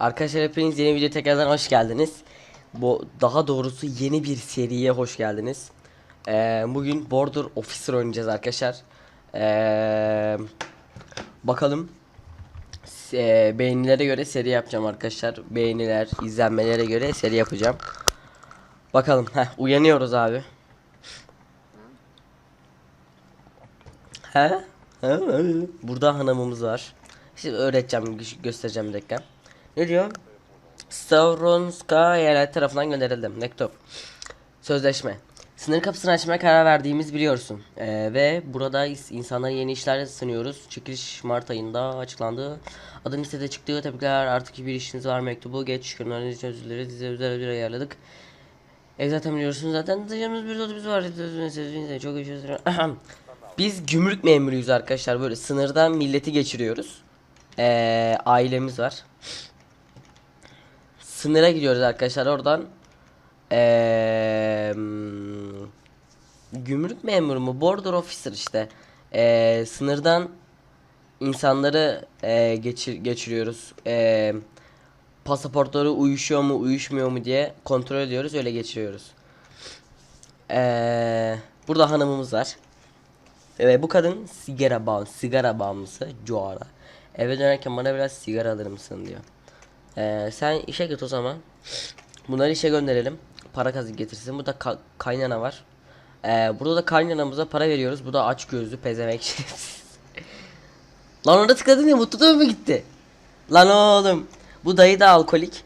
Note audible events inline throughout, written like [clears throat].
Arkadaşlar hepiniz yeni video tekrardan hoş geldiniz. Bu daha doğrusu yeni bir seriye hoş geldiniz. Ee, bugün Border Officer oynayacağız arkadaşlar. Ee, bakalım. Se- beğenilere göre seri yapacağım arkadaşlar. Beğeniler, izlenmelere göre seri yapacağım. Bakalım. Heh, uyanıyoruz abi. He? Burada hanımımız var. Şimdi öğreteceğim, gö- göstereceğim bir. Ne diyor? Stavronska eyalet tarafından gönderildim. Mektup. Sözleşme. Sınır kapısını açmaya karar verdiğimiz biliyorsun. Ee, ve burada insanlara yeni işler sunuyoruz. Çekiliş Mart ayında açıklandı. Adın listede çıktığı tebrikler artık bir işiniz var mektubu geç. Kırımlarınız için özür dileriz. Size özel bir ayarladık. E zaten biliyorsunuz zaten dışarımız bir otobüs var. Çok. Biz gümrük memuruyuz arkadaşlar. Böyle sınırdan milleti geçiriyoruz. Ee, ailemiz var. Sınıra gidiyoruz arkadaşlar oradan. Ee, gümrük memuru mu? Border officer işte. Ee, sınırdan insanları ee, geçir geçiriyoruz. Ee, pasaportları uyuşuyor mu uyuşmuyor mu diye kontrol ediyoruz öyle geçiriyoruz. Ee, burada hanımımız var. Evet bu kadın sigara bağ sigara bağımlısı Joara. Eve dönerken bana biraz sigara alır mısın diyor. Ee, sen işe git o zaman. Bunları işe gönderelim. Para kazı getirsin. Burada ka- kaynana var. Ee, burada da kaynanamıza para veriyoruz. Bu da aç gözlü şerefsiz. [laughs] Lan orada tıkladın ya mutluluğum mu gitti? Lan oğlum. Bu dayı da alkolik.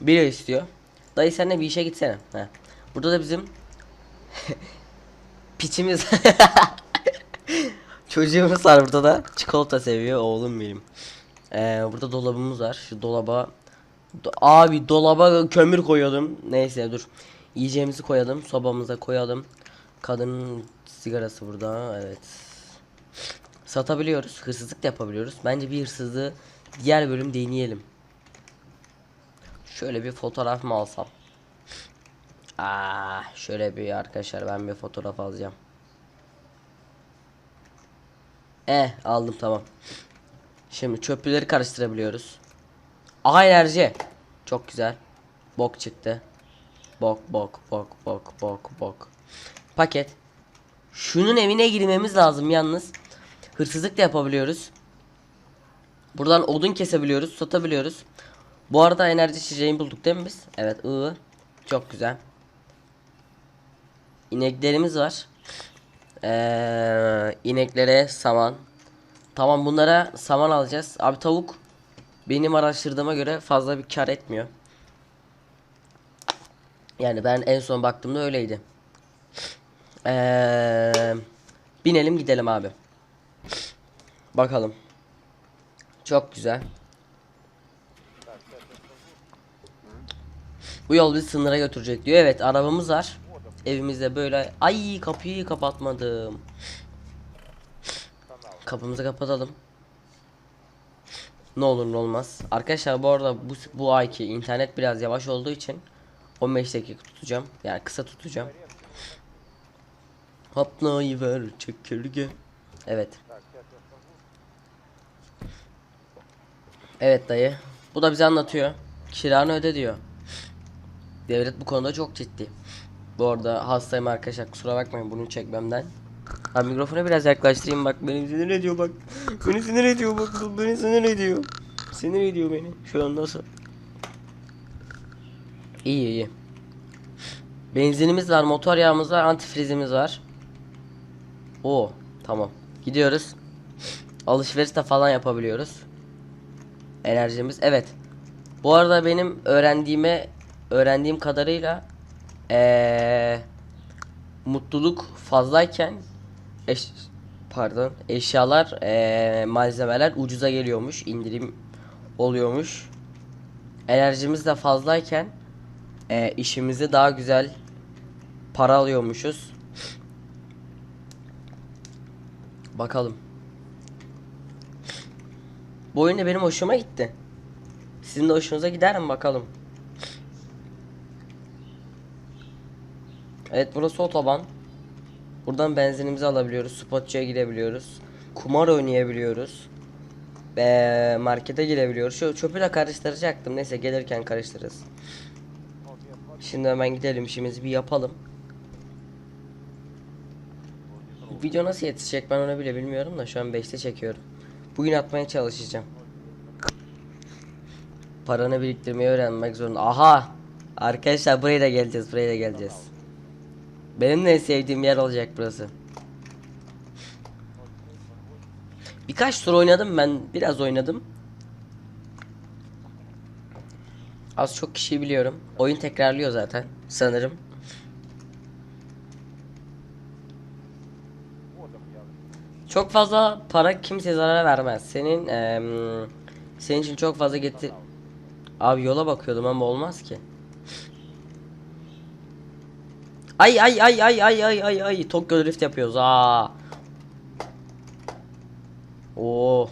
Biri istiyor. Dayı sen de bir işe gitsene. He. Burada da bizim [laughs] piçimiz [laughs] Çocuğumuz var burada da çikolata seviyor oğlum benim. Ee, burada dolabımız var. Şu dolaba Do- abi dolaba kömür koyalım. Neyse dur. Yiyeceğimizi koyalım. Sobamıza koyalım. Kadının sigarası burada. Evet. Satabiliyoruz. Hırsızlık da yapabiliyoruz. Bence bir hırsızlığı diğer bölüm deneyelim. Şöyle bir fotoğraf mı alsam? Aa, şöyle bir arkadaşlar ben bir fotoğraf alacağım. Eh aldım tamam. Şimdi çöpleri karıştırabiliyoruz. Aha enerji. Çok güzel. Bok çıktı. Bok bok bok bok bok bok. Paket. Şunun evine girmemiz lazım yalnız. Hırsızlık da yapabiliyoruz. Buradan odun kesebiliyoruz, satabiliyoruz. Bu arada enerji içeceğini bulduk değil mi biz? Evet, ıı. Çok güzel. İneklerimiz var. Ee, ineklere saman. Tamam bunlara saman alacağız. Abi tavuk benim araştırdığıma göre fazla bir kar etmiyor. Yani ben en son baktığımda öyleydi. Ee, binelim gidelim abi. Bakalım. Çok güzel. Bu yol bizi sınıra götürecek diyor. Evet arabamız var. Evimizde böyle. Ay kapıyı kapatmadım. Kapımızı kapatalım. Ne olur ne olmaz. Arkadaşlar bu arada bu, bu ayki internet biraz yavaş olduğu için 15 dakika tutacağım. Yani kısa tutacağım. Hapnayı ver çekirge. Evet. Evet dayı. Bu da bize anlatıyor. Kiranı öde diyor. Devlet bu konuda çok ciddi. Bu arada hastayım arkadaşlar kusura bakmayın bunu çekmemden. Abi mikrofonu biraz yaklaştırayım bak beni sinir ediyor bak. Beni sinir ediyor bak beni sinir ediyor. Sinir ediyor beni. Şu an nasıl? İyi iyi. Benzinimiz var, motor yağımız var, antifrizimiz var. Oo, tamam. Gidiyoruz. Alışveriş de falan yapabiliyoruz. Enerjimiz evet. Bu arada benim öğrendiğime öğrendiğim kadarıyla eee mutluluk fazlayken eş, pardon eşyalar eee, malzemeler ucuza geliyormuş indirim oluyormuş. Enerjimiz de fazlayken eee işimizi daha güzel para alıyormuşuz. Bakalım. Bu oyun da benim hoşuma gitti. Sizin de hoşunuza gider mi bakalım? Evet burası otoban. Buradan benzinimizi alabiliyoruz. Spotçuya gidebiliyoruz. Kumar oynayabiliyoruz. eee, markete girebiliyoruz. Şu çöpü de karıştıracaktım. Neyse gelirken karıştırırız. Şimdi hemen gidelim işimizi bir yapalım. Video nasıl yetişecek ben onu bile bilmiyorum da şu an 5'te çekiyorum. Bugün atmaya çalışacağım. Paranı biriktirmeyi öğrenmek zorunda. Aha! Arkadaşlar buraya da geleceğiz, buraya da geleceğiz. Benim de en sevdiğim yer olacak burası. Birkaç tur oynadım ben, biraz oynadım. Az çok kişi biliyorum. Oyun tekrarlıyor zaten sanırım. Çok fazla para kimseye zarar vermez. Senin eee, senin için çok fazla getir. Abi yola bakıyordum ama olmaz ki. Ay ay ay ay ay ay ay ay Tokyo Drift yapıyoruz. Aa. Oo.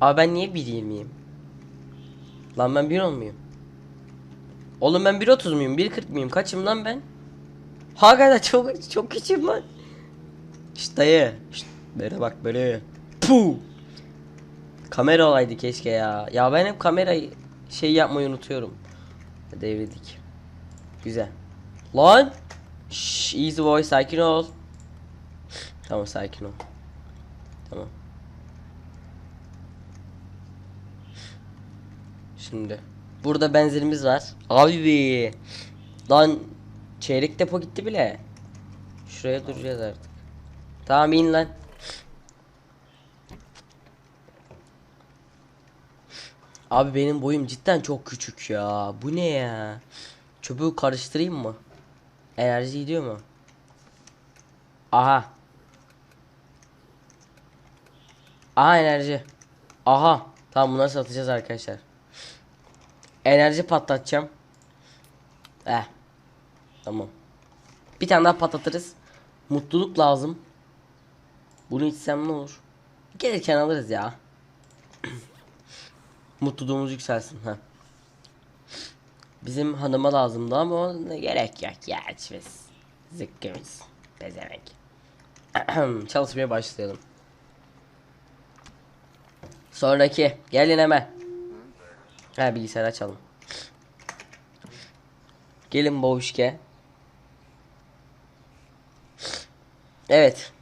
Abi ben niye 1.20'yim? Lan ben 1.10 muyum? Oğlum ben 1.30 muyum? 1.40 mıyım? Kaçım lan ben? Hakikaten çok çok küçüğüm lan. Şşt dayı. Şşt, böyle bak böyle. Puh. Kamera olaydı keşke ya. Ya ben hep kamerayı şey yapmayı unutuyorum. Devredik. Güzel. Lan. Şşş easy boy sakin ol. Tamam sakin ol. Tamam. Şimdi. Burada benzerimiz var. Abi. Lan çeyrek depo gitti bile. Şuraya duracağız artık. Tamam in lan. Abi benim boyum cidden çok küçük ya. Bu ne ya? Çöpü karıştırayım mı? Enerji gidiyor mu? Aha. Aha enerji. Aha. Tamam bunları satacağız arkadaşlar. Enerji patlatacağım. Eh. Tamam. Bir tane daha patlatırız. Mutluluk lazım. Bunu içsem ne olur? Gelirken alırız ya. [clears throat] Mutluluğumuz yükselsin ha. Bizim hanıma lazımdı ama ona gerek yok ya içmez. Zıkkımız. Bezemek. [clears throat] Çalışmaya başlayalım. Sonraki. Gelin hemen. Ha bilgisayar açalım. Gelin boğuşke. Evet.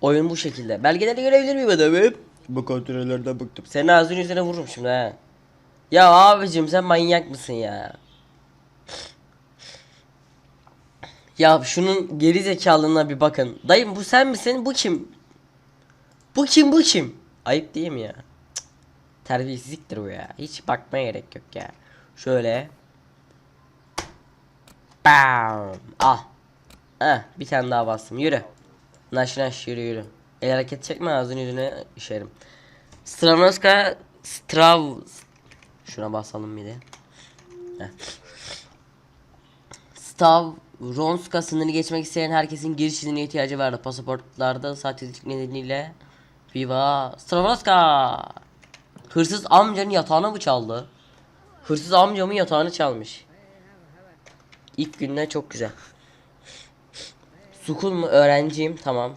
Oyun bu şekilde. Belgeleri görebilir miyim adamım? Bu kontrollerden bıktım. Senin ağzının yüzüne vururum şimdi ha. Ya abicim sen manyak mısın ya? Ya şunun geri zekalığına bir bakın. Dayım bu sen misin? Bu kim? Bu kim bu kim? Ayıp değil mi ya? Cık. Terbiyesizliktir bu ya. Hiç bakmaya gerek yok ya. Şöyle. Bam. Ah. Heh, bir tane daha bastım. Yürü. Naş naş yürü yürü. El hareket çekme ağzını yüzüne işerim. Stravnoska Strav Şuna basalım bir de. Heh. Stavronska sınırını geçmek isteyen herkesin giriş iznine ihtiyacı vardı. Pasaportlarda sahtecilik nedeniyle Viva Stravronska Hırsız amcanın yatağını mı çaldı? Hırsız amcamın yatağını çalmış. İlk günden çok güzel. Sukul mu? Öğrenciyim. Tamam.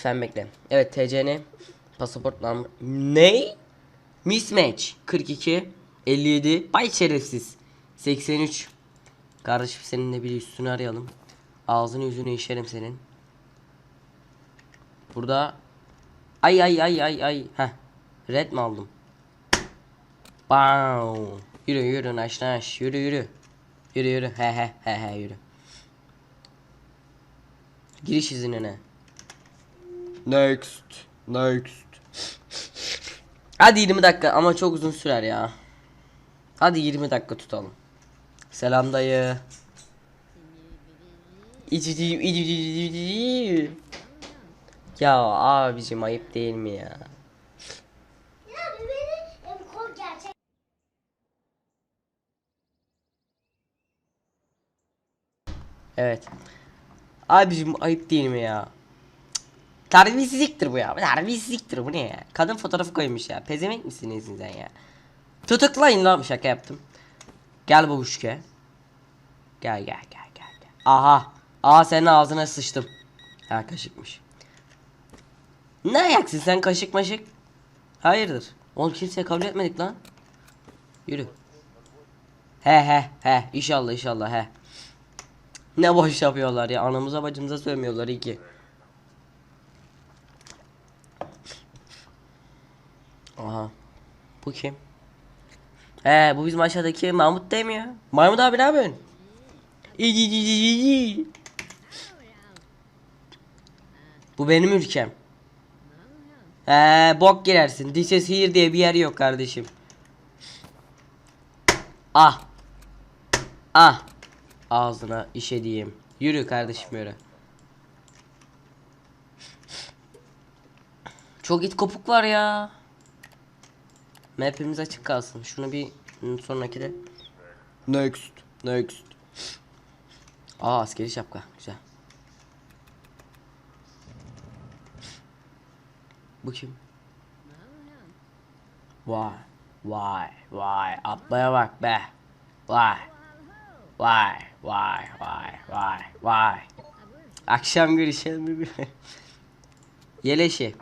Lütfen bekle. Evet TCN. Pasaport numara. Ne? Mismatch. 42. 57. Bay şerefsiz. 83. Kardeşim senin de bir üstünü arayalım. Ağzını yüzünü işerim senin. Burada. Ay ay ay ay ay. Heh. Red mi aldım? Bam. Yürü yürü naş naş. Yürü yürü. Yürü yürü. He he he he yürü. Giriş iznine. Next. Next. Hadi 20 dakika ama çok uzun sürer ya. Hadi 20 dakika tutalım. Selam dayı. Ya abicim ayıp değil mi ya? Evet. Abicim ayıp değil mi ya? Terbiyesizliktir bu ya. Terbiyesizliktir bu ne ya? Kadın fotoğrafı koymuş ya. Pezemek misiniz sen ya? Tutuklayın lan şaka yaptım. Gel babuşke. Gel gel gel gel. gel. Aha. Aa senin ağzına sıçtım. Ha kaşıkmış. Ne ayaksın sen kaşık maşık? Hayırdır? Oğlum kimseye kabul etmedik lan. Yürü. He he he. İnşallah inşallah he. Ne boş yapıyorlar ya. Anamıza bacımıza sövmüyorlar iyi ki. Aha. Bu kim? He bu bizim aşağıdaki Mahmut değil mi ya? Mahmut abi ne yapıyorsun? İyi iyi iyi iyi. Bu benim ülkem. He bok girersin. This is here diye bir yer yok kardeşim. Ah. Ah. Ağzına işe diyeyim. Yürü kardeşim yürü. Çok it kopuk var ya. Map'imiz açık kalsın. Şunu bir sonraki de. Next. Next. Aa askeri şapka. Güzel. Bu kim? Vay. Vay. Vay. Atlaya bak be. Vay. Vay. Vay. Vay. Vay. Vay. Akşam görüşelim mi? [laughs] Yeleşi.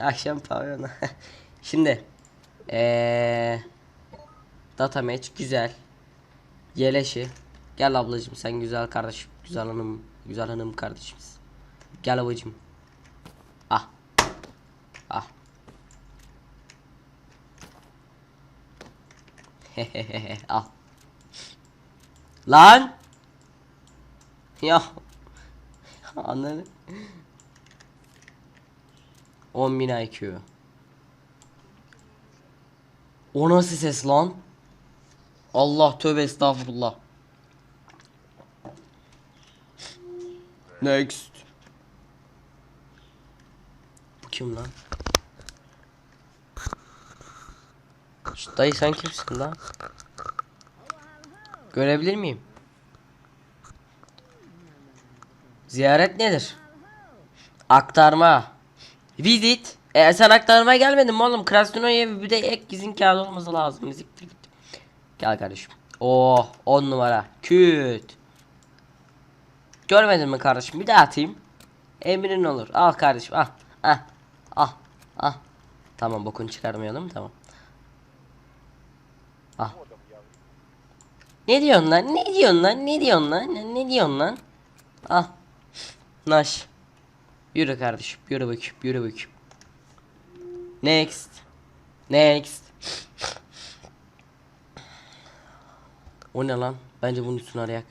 Akşam pavyona. [laughs] Şimdi eee data match güzel. Yeleşi. Gel ablacığım sen güzel kardeşim. Güzel hanım. Güzel hanım kardeşimiz. Gel abacığım. Ah. Ah. Hehehe [laughs] al. Lan. [laughs] Ya. Anladın. 10.000 IQ. O nasıl ses lan? Allah tövbe estağfurullah. Next. Bu kim lan? Şşt, dayı sen kimsin lan? Görebilir miyim? Ziyaret nedir? Aktarma. Visit. E sen aktarmaya gelmedin mi oğlum? Krasnoya'ya bir de ek gizin kağıdı olması lazım. Müzik gitti. Gel kardeşim. Oh 10 numara. Küt. Görmedin mi kardeşim? Bir daha atayım. Emrin olur. Al kardeşim al. Ah. Ah. Ah. Tamam bokunu çıkarmayalım tamam. Ah. Ne diyorsun lan? Ne diyorsun lan? Ne diyorsun lan? Ne, ne diyorsun lan? Ah. Naş. Yürü kardeşim. Yürü bakayım. Yürü bakayım. Next. Next. O ne lan? Bence bunun üstüne arayak.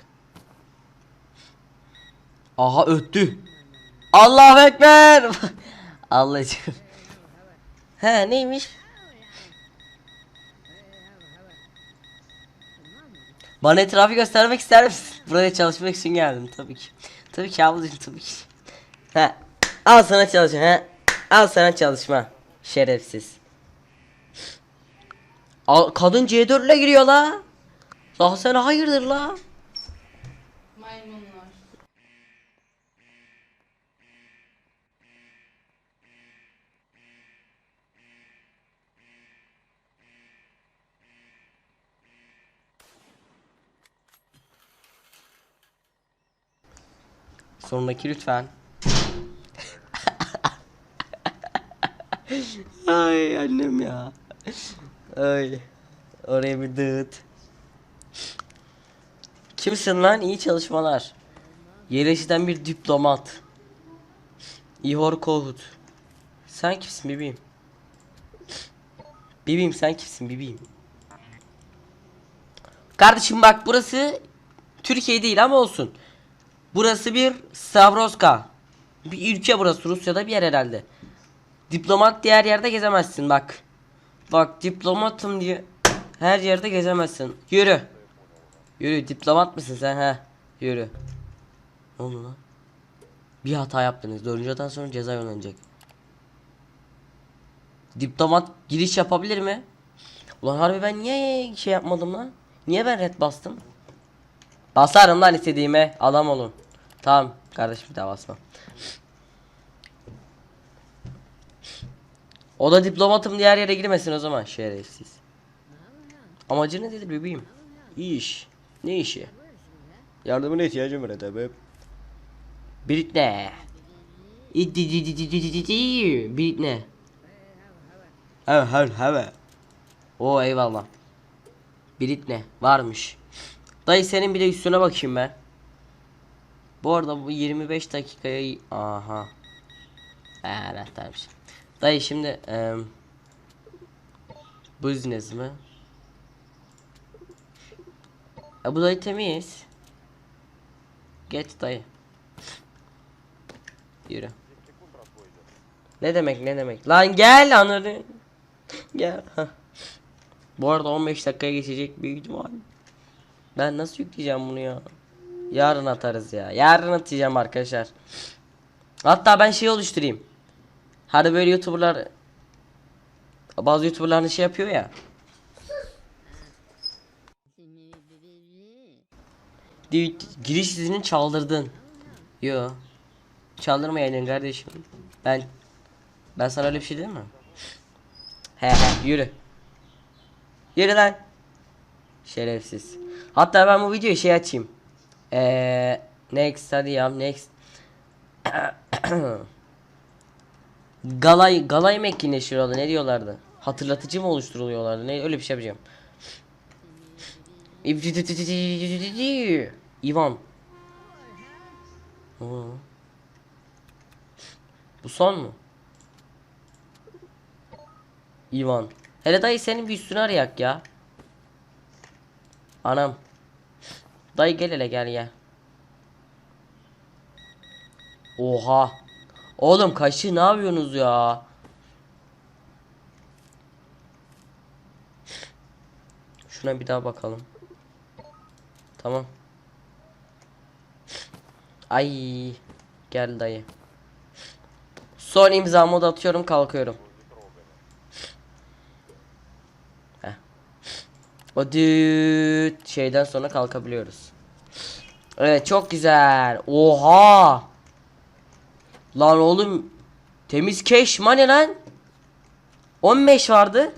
Aha öttü. Allahu ekber. [laughs] Allah'ım. He neymiş? Bana etrafı göstermek ister misin? Buraya çalışmak için geldim tabii ki. Tabii ki ablacığım tabii ki. He. Al sana çalışma he. Al sana çalışma. Şerefsiz. Al, kadın C4 ile giriyor la. Daha sen hayırdır la. Maymunlar. Sonraki lütfen. Ay annem ya. Ay. Oraya bir dıt. Kimsin lan? İyi çalışmalar. Yeleşiden bir diplomat. İhor Kohut. Sen kimsin bebeğim? Bebeğim sen kimsin bebeğim? Kardeşim bak burası Türkiye değil ama olsun. Burası bir Savroska. Bir ülke burası Rusya'da bir yer herhalde. Diplomat diğer yerde gezemezsin bak. Bak diplomatım diye her yerde gezemezsin. Yürü. Yürü diplomat mısın sen ha? Yürü. Ne oldu lan? Bir hata yaptınız. Dördüncü hatadan sonra ceza yollanacak. Diplomat giriş yapabilir mi? Ulan harbi ben niye şey yapmadım lan? Niye ben red bastım? Basarım lan istediğime. Adam olun. Tamam kardeşim bir daha basma. O da diplomatım diğer yere girmesin o zaman şerefsiz. Amacı ne dedi bebeğim? İyi iş. Ne işi? Yardımına ihtiyacım var tabi. Britney. Britney. Evet evet evet. Oo eyvallah. Britney varmış. Dayı senin bir de üstüne bakayım ben. Bu arada bu 25 dakikaya aha. Ee, anahtarmış. Dayı şimdi eee business mi? E bu dayı temiz. Geç dayı. Yürü. Ne demek ne demek? Lan gel anladın. Gel. Bu arada 15 dakikaya geçecek büyük ihtimal. Ben nasıl yükleyeceğim bunu ya? Yarın atarız ya. Yarın atacağım arkadaşlar. Hatta ben şey oluşturayım. Hani böyle youtuberlar bazı youtuberlar şey yapıyor ya. Giriş izini çaldırdın. Yo. Çaldırmayaydın kardeşim. Ben ben sana öyle bir şey dedim mi? He he yürü. Yürü lan. Şerefsiz. Hatta ben bu videoyu şey açayım. Eee next hadi ya next. [clears throat] galay galay mı etkinleştiriyorlar ne diyorlardı? Hatırlatıcı mı oluşturuluyorlardı? Ne öyle bir şey yapacağım. Ivan. Bu son mu? Ivan. Hele dayı senin bir üstünü arayak ya. Anam. Dayı gel hele gel gel. Oha. Oğlum kaşı ne yapıyorsunuz ya? Şuna bir daha bakalım. Tamam. Ay gel dayı. Son imzamı da atıyorum kalkıyorum. O düt şeyden sonra kalkabiliyoruz. Evet çok güzel. Oha. Lan oğlum temiz cash money lan. 15 vardı.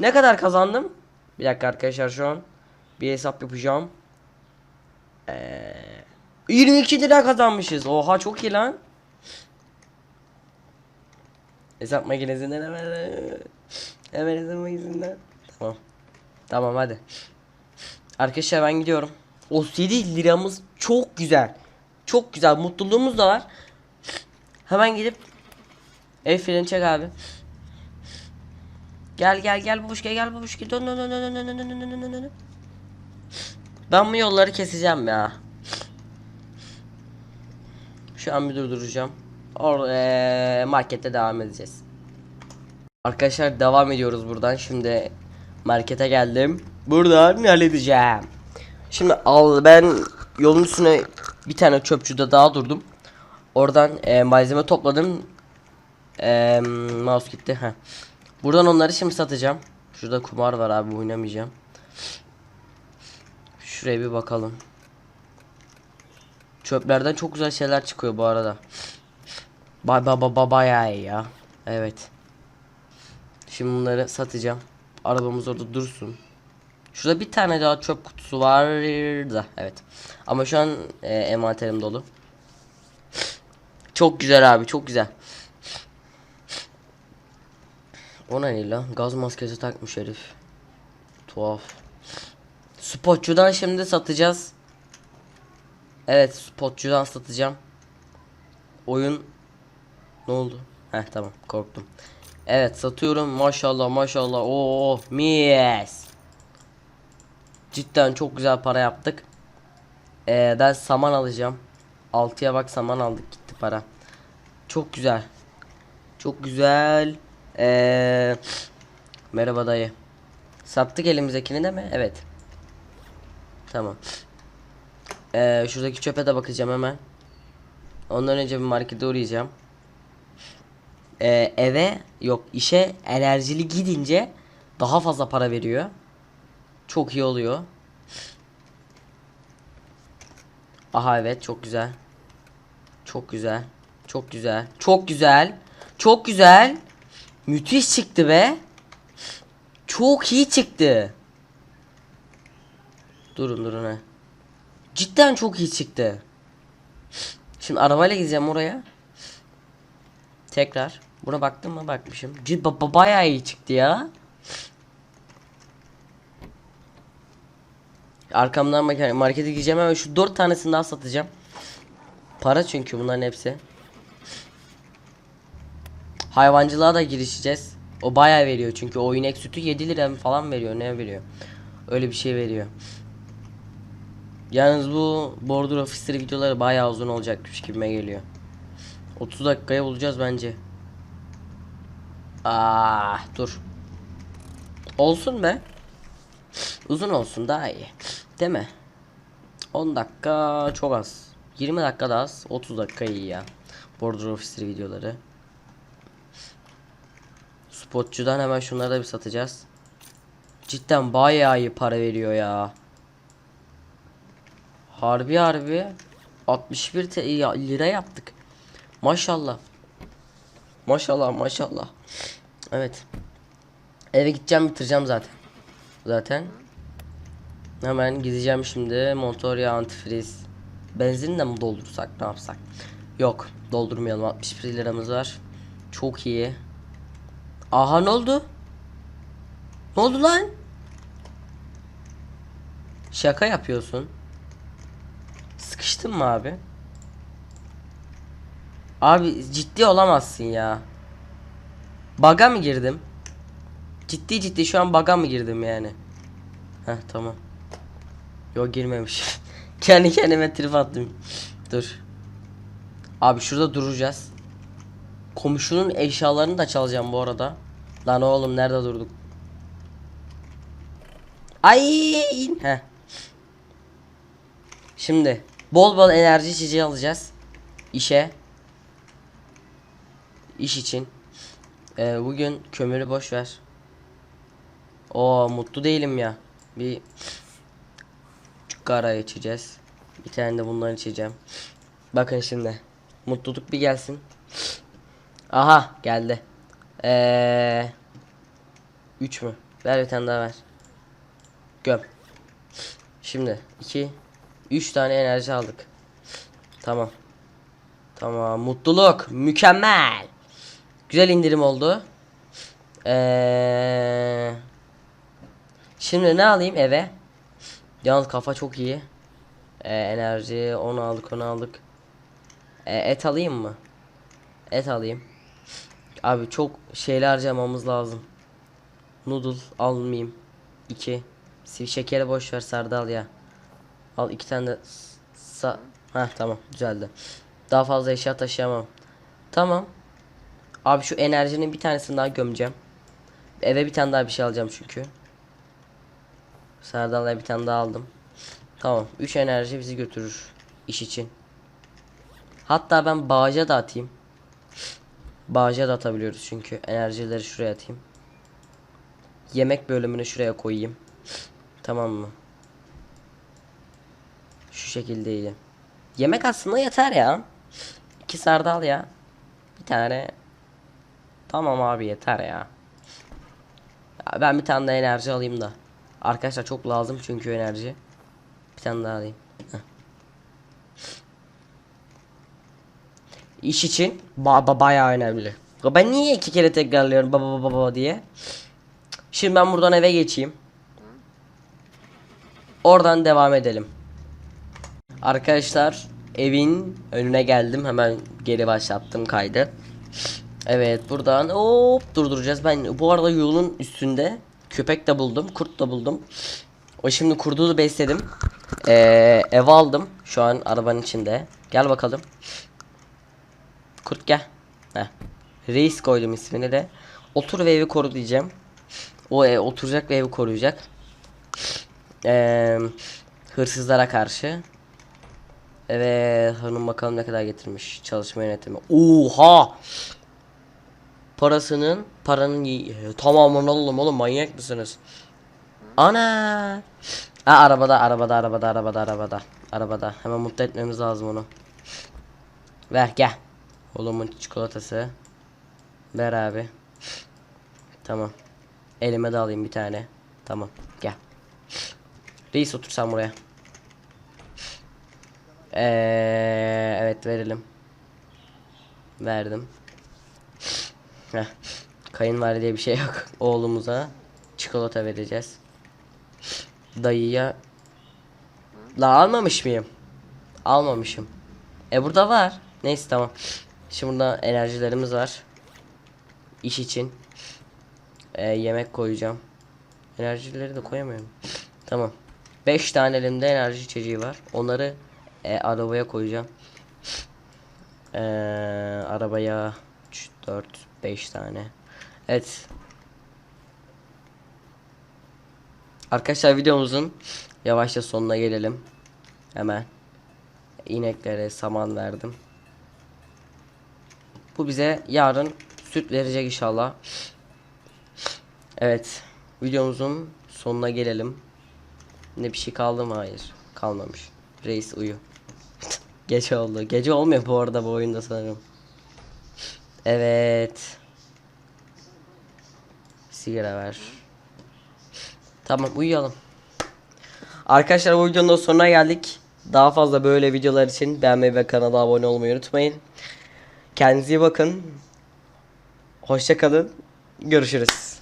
Ne kadar kazandım? Bir dakika arkadaşlar şu an bir hesap yapacağım. Ee, 22 lira kazanmışız. Oha çok iyi lan. Hesap makinesinden hemen hemen hesap makinesinden. Tamam. Tamam hadi. Arkadaşlar ben gidiyorum. 37 liramız çok güzel. Çok güzel. Mutluluğumuz da var. Hemen gidip el freni çek abi. Gel gel gel babuşka gel babuşka dön dön dön dön dön dön dön dön dön dön. Ben bu yolları keseceğim ya. Şu an bir durduracağım. Or markette devam edeceğiz. Arkadaşlar devam ediyoruz buradan. Şimdi markete geldim. Buradan halledeceğim. Şimdi al ben yolun üstüne bir tane çöpçüde daha durdum. Oradan eee, malzeme topladım. Eee mouse gitti. Heh. Buradan onları şimdi satacağım. Şurada kumar var abi oynamayacağım. Şuraya bir bakalım. Çöplerden çok güzel şeyler çıkıyor bu arada. Bay ba ba ba bayağı iyi ya. Evet. Şimdi bunları satacağım. Arabamız orada dursun. Şurada bir tane daha çöp kutusu var da evet. Ama şu an e, envanterim dolu. Çok güzel abi çok güzel. O ne lan? Gaz maskesi takmış herif. Tuhaf. Spotçudan şimdi satacağız. Evet spotçudan satacağım. Oyun ne oldu? Heh tamam korktum. Evet satıyorum maşallah maşallah. Oo mis. Cidden çok güzel para yaptık. Ee, ben saman alacağım. 6'ya bak saman aldık para. Çok güzel. Çok güzel. Ee, merhaba dayı. Sattık elimizdekini de mi? Evet. Tamam. Ee, şuradaki çöpe de bakacağım hemen. Ondan önce bir markete uğrayacağım. Ee, eve yok işe enerjili gidince daha fazla para veriyor. Çok iyi oluyor. Aha evet çok güzel. Çok güzel. Çok güzel. Çok güzel. Çok güzel. Müthiş çıktı be. Çok iyi çıktı. Durun durun he. Cidden çok iyi çıktı. Şimdi arabayla gideceğim oraya. Tekrar. Buna baktım mı? Bakmışım. Cid ba- ba- bayağı iyi çıktı ya. Arkamdan market- markete gideceğim hemen şu dört tanesini daha satacağım. Para çünkü bunların hepsi. Hayvancılığa da girişeceğiz. O bayağı veriyor çünkü o inek sütü 7 lira falan veriyor ne veriyor. Öyle bir şey veriyor. Yalnız bu Border Officer videoları bayağı uzun olacakmış gibime geliyor. 30 dakikaya bulacağız bence. Ah dur. Olsun be. Uzun olsun daha iyi. Değil mi? 10 dakika çok az. 20 dakika da az. 30 dakika iyi ya. Border Officer videoları. Spotçudan hemen şunları da bir satacağız. Cidden bayağı iyi para veriyor ya. Harbi harbi 61 te- ya- lira yaptık. Maşallah. Maşallah maşallah. Evet. Eve gideceğim bitireceğim zaten. Zaten. Hemen gideceğim şimdi. Motor yağı antifriz. Benzin de mi doldursak ne yapsak? Yok doldurmayalım 61 liramız var. Çok iyi. Aha ne oldu? Ne oldu lan? Şaka yapıyorsun. Sıkıştın mı abi? Abi ciddi olamazsın ya. Baga mı girdim? Ciddi ciddi şu an baga mı girdim yani? Heh tamam. Yok girmemiş. Kendi kendime trip attım. Dur. Abi şurada duracağız. Komşunun eşyalarını da çalacağım bu arada. Lan oğlum nerede durduk? Ay! Heh. Şimdi bol bol enerji içeceği alacağız. İşe. İş için. Ee, bugün kömürü boş ver. O mutlu değilim ya. Bir Çukara içeceğiz. Bir tane de bundan içeceğim. Bakın şimdi. Mutluluk bir gelsin. Aha geldi. Eee 3 mü? Ver bir tane daha ver. Göm. Şimdi 2 3 tane enerji aldık. Tamam. Tamam mutluluk mükemmel. Güzel indirim oldu. Eee Şimdi ne alayım eve? Yalnız kafa çok iyi. Ee, enerji onu aldık onu aldık. Ee, et alayım mı? Et alayım. Abi çok şeyler harcamamız lazım. Noodle almayayım. 2. Şekeri boş ver sardal ya. Al iki tane de sa ha tamam düzeldi. Daha fazla eşya taşıyamam. Tamam. Abi şu enerjinin bir tanesini daha gömeceğim. Eve bir tane daha bir şey alacağım çünkü. Serdal'la bir tane daha aldım. Tamam. 3 enerji bizi götürür iş için. Hatta ben bağaca da atayım. Bağaca da atabiliyoruz çünkü enerjileri şuraya atayım. Yemek bölümünü şuraya koyayım. Tamam mı? Şu şekildeydi. Yemek aslında yeter ya. İki sardal ya. Bir tane. Tamam abi yeter ya ben bir tane de enerji alayım da. Arkadaşlar çok lazım çünkü enerji. Bir tane daha alayım. İş için ba ba bayağı önemli. Ben niye iki kere tekrarlıyorum baba baba baba diye? Şimdi ben buradan eve geçeyim. Oradan devam edelim. Arkadaşlar evin önüne geldim. Hemen geri başlattım kaydı. Evet buradan hop durduracağız. Ben bu arada yolun üstünde köpek de buldum, kurt da buldum. O şimdi kurdu da besledim. Ee, ev aldım. Şu an arabanın içinde. Gel bakalım. Kurt gel. Heh. Reis koydum ismini de. Otur ve evi koru diyeceğim. O e, oturacak ve evi koruyacak. Ee, hırsızlara karşı. Evet hanım bakalım ne kadar getirmiş çalışma yönetimi. Oha! Parasının paranın y- tamamını alalım oğlum manyak mısınız? Ana! Ha arabada arabada arabada arabada arabada arabada hemen mutlu etmemiz lazım onu. Ver gel. Oğlumun çikolatası. Ver abi. Tamam. Elime de alayım bir tane. Tamam gel. Reis otur sen buraya. Ee, evet verelim. Verdim. Heh. Kayınvalide diye bir şey yok. Oğlumuza çikolata vereceğiz. Dayıya La almamış mıyım? Almamışım. E burada var. Neyse tamam. Şimdi burada enerjilerimiz var. İş için. E, yemek koyacağım. Enerjileri de koyamıyorum. Tamam. 5 tane elimde enerji içeceği var. Onları e, arabaya koyacağım. E, arabaya 3, 4, 5 tane. Evet. Arkadaşlar videomuzun yavaşça sonuna gelelim. Hemen ineklere saman verdim. Bu bize yarın süt verecek inşallah. Evet. Videomuzun sonuna gelelim. Ne bir şey kaldı mı? Hayır. Kalmamış. Reis uyu. [laughs] Gece oldu. Gece olmuyor bu arada bu oyunda sanırım. Evet. Sigara ver. Tamam uyuyalım. Arkadaşlar bu videonun da sonuna geldik. Daha fazla böyle videolar için beğenmeyi ve kanala abone olmayı unutmayın. Kendinize iyi bakın. Hoşça kalın. Görüşürüz.